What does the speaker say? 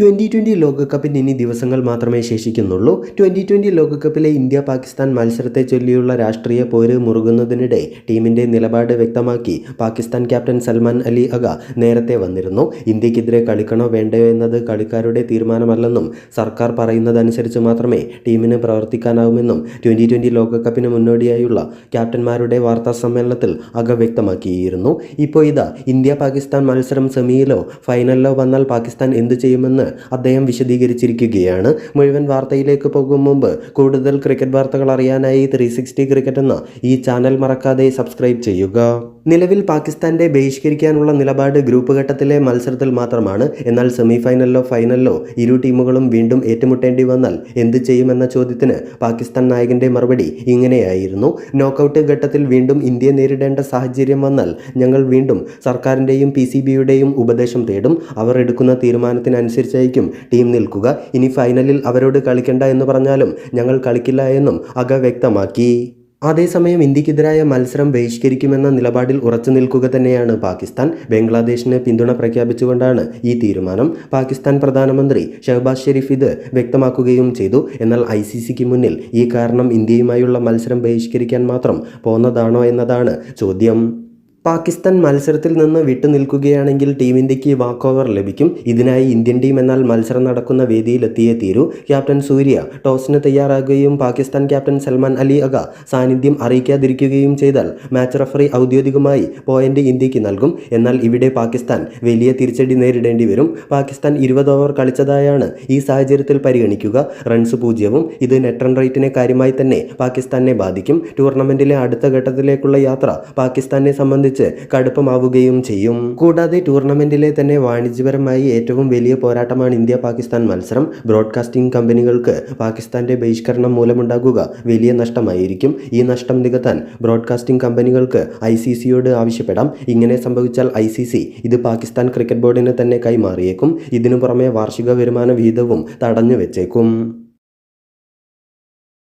Twenty twenty ലോകകപ്പിന് ഇനി ദിവസങ്ങൾ മാത്രമേ ശേഷിക്കുന്നുള്ളൂ. ട്വന്റി ട്വന്റി ലോകകപ്പിലെ ഇന്ത്യ പാകിസ്ഥാൻ മത്സരത്തെ ചൊല്ലിയുള്ള രാഷ്ട്രീയ പോര് മുറുകുന്നതിനിടെ ടീമിന്റെ നിലപാട് വ്യക്തമാക്കി പാകിസ്ഥാൻ ക്യാപ്റ്റൻ സൽമാൻ അലി അഗ നേരത്തെ വന്നിരുന്നു. ഇന്ത്യക്കെതിരെ കളിക്കണോ വേണ്ടയോ എന്നത് കളിക്കാരുടെ തീരുമാനമല്ലെന്നും സർക്കാർ പറയുന്നതനുസരിച്ച് മാത്രമേ ടീമിന് പ്രവർത്തിക്കാനാവുമെന്നും ട്വന്റി ട്വന്റി ലോകകപ്പിന് മുന്നോടിയായുള്ള ക്യാപ്റ്റന്മാരുടെ വാർത്താ സമ്മേളനത്തിൽ അഗ വ്യക്തമാക്കിയിരുന്നു. ഇപ്പോൾ ഇതാ ഇന്ത്യ പാകിസ്ഥാൻ മത്സരം സെമിയിലോ ഫൈനലിലോ വന്നാൽ പാകിസ്ഥാൻ എന്തു ചെയ്യുമെന്ന് അദ്ദേഹം വിശദീകരിച്ചിരിക്കുകയാണ്. മുഴുവൻ വാർത്തയിലേക്ക് പോകും മുമ്പ് കൂടുതൽ ക്രിക്കറ്റ് വാർത്തകൾ അറിയാനായി ത്രീ ക്രിക്കറ്റ് എന്ന ഈ ചാനൽ മറക്കാതെ സബ്സ്ക്രൈബ് ചെയ്യുക. നിലവിൽ പാകിസ്ഥാന്റെ ബഹിഷ്കരിക്കാനുള്ള നിലപാട് ഗ്രൂപ്പ് ഘട്ടത്തിലെ മത്സരത്തിൽ മാത്രമാണ്. എന്നാൽ സെമിഫൈനലിലോ ഫൈനലിലോ ഇരു ടീമുകളും വീണ്ടും ഏറ്റുമുട്ടേണ്ടി വന്നാൽ എന്ത് ചെയ്യുമെന്ന ചോദ്യത്തിന് പാകിസ്ഥാൻ നായകന്റെ മറുപടി ഇങ്ങനെയായിരുന്നു. നോക്കൌട്ട് ഘട്ടത്തിൽ വീണ്ടും ഇന്ത്യ നേരിടേണ്ട സാഹചര്യം വന്നാൽ ഞങ്ങൾ വീണ്ടും സർക്കാരിന്റെയും പി സി ബിയുടെയും ഉപദേശം തേടും. അവർ എടുക്കുന്ന തീരുമാനത്തിനനുസരിച്ചായിരിക്കും ടീം നിൽക്കുക. ഇനി ഫൈനലിൽ അവരോട് കളിക്കണ്ട എന്ന് പറഞ്ഞാലും ഞങ്ങൾ കളിക്കില്ല എന്നും അഗ വ്യക്തമാക്കി. അതേസമയം ഇന്ത്യക്കെതിരായ മത്സരം ബഹിഷ്കരിക്കുമെന്ന നിലപാടിൽ ഉറച്ചു നിൽക്കുക തന്നെയാണ് പാകിസ്ഥാൻ. ബംഗ്ലാദേശിന് പിന്തുണ പ്രഖ്യാപിച്ചുകൊണ്ടാണ് ഈ തീരുമാനം. പാകിസ്ഥാൻ പ്രധാനമന്ത്രി ഷഹബാസ് ഷെരീഫ് ഇത് വ്യക്തമാക്കുകയും ചെയ്തു. എന്നാൽ ഐ സി സിക്ക് മുന്നിൽ ഈ കാരണം ഇന്ത്യയുമായുള്ള മത്സരം ബഹിഷ്കരിക്കാൻ മാത്രം പോന്നതാണോ എന്നതാണ് ചോദ്യം. പാകിസ്ഥാൻ മത്സരത്തിൽ നിന്ന് വിട്ടുനിൽക്കുകയാണെങ്കിൽ ടീം ഇന്ത്യയ്ക്ക് വാക്ക് ഓവർ ലഭിക്കും. ഇതിനായി ഇന്ത്യൻ ടീം എന്നാൽ മത്സരം നടക്കുന്ന വേദിയിലെത്തിയേ തീരൂ. ക്യാപ്റ്റൻ സൂര്യ ടോസിന് തയ്യാറാകുകയും പാകിസ്ഥാൻ ക്യാപ്റ്റൻ സൽമാൻ അലി അഗ സാന്നിധ്യം അറിയിക്കാതിരിക്കുകയും ചെയ്താൽ മാച്ച് റഫറി ഔദ്യോഗികമായി പോയിന്റ് ഇന്ത്യയ്ക്ക് നൽകും. എന്നാൽ ഇവിടെ പാകിസ്ഥാൻ വലിയ തിരിച്ചടി നേരിടേണ്ടി വരും. പാകിസ്ഥാൻ ഇരുപത് ഓവർ കളിച്ചതായാണ് ഈ സാഹചര്യത്തിൽ പരിഗണിക്കുക. റൺസ് പൂജ്യവും ഇത് നെറ്റ് റൺ റേറ്റിനെ കാര്യമായി തന്നെ പാകിസ്ഥാനെ ബാധിക്കും. ടൂർണമെന്റിലെ അടുത്ത ഘട്ടത്തിലേക്കുള്ള യാത്ര പാകിസ്ഥാനെ സംബന്ധിച്ച് കടുപ്പമാവുകയും ചെയ്യും. കൂടാതെ ടൂർണമെന്റിലെ തന്നെ വാണിജ്യപരമായി ഏറ്റവും വലിയ പോരാട്ടമാണ് ഇന്ത്യ പാകിസ്ഥാൻ മത്സരം. ബ്രോഡ്കാസ്റ്റിംഗ് കമ്പനികൾക്ക് പാകിസ്ഥാന്റെ ബഹിഷ്കരണം മൂലമുണ്ടാകുക വലിയ നഷ്ടമായിരിക്കും. ഈ നഷ്ടം നികത്താൻ ബ്രോഡ്കാസ്റ്റിംഗ് കമ്പനികൾക്ക് ഐ സി സിയോട് ആവശ്യപ്പെടാം. ഇങ്ങനെ സംഭവിച്ചാൽ ഐ സി സി ഇത് പാകിസ്ഥാൻ ക്രിക്കറ്റ് ബോർഡിന് തന്നെ കൈമാറിയേക്കും. ഇതിനു പുറമെ വാർഷിക വരുമാന വിഹിതവും തടഞ്ഞു വെച്ചേക്കും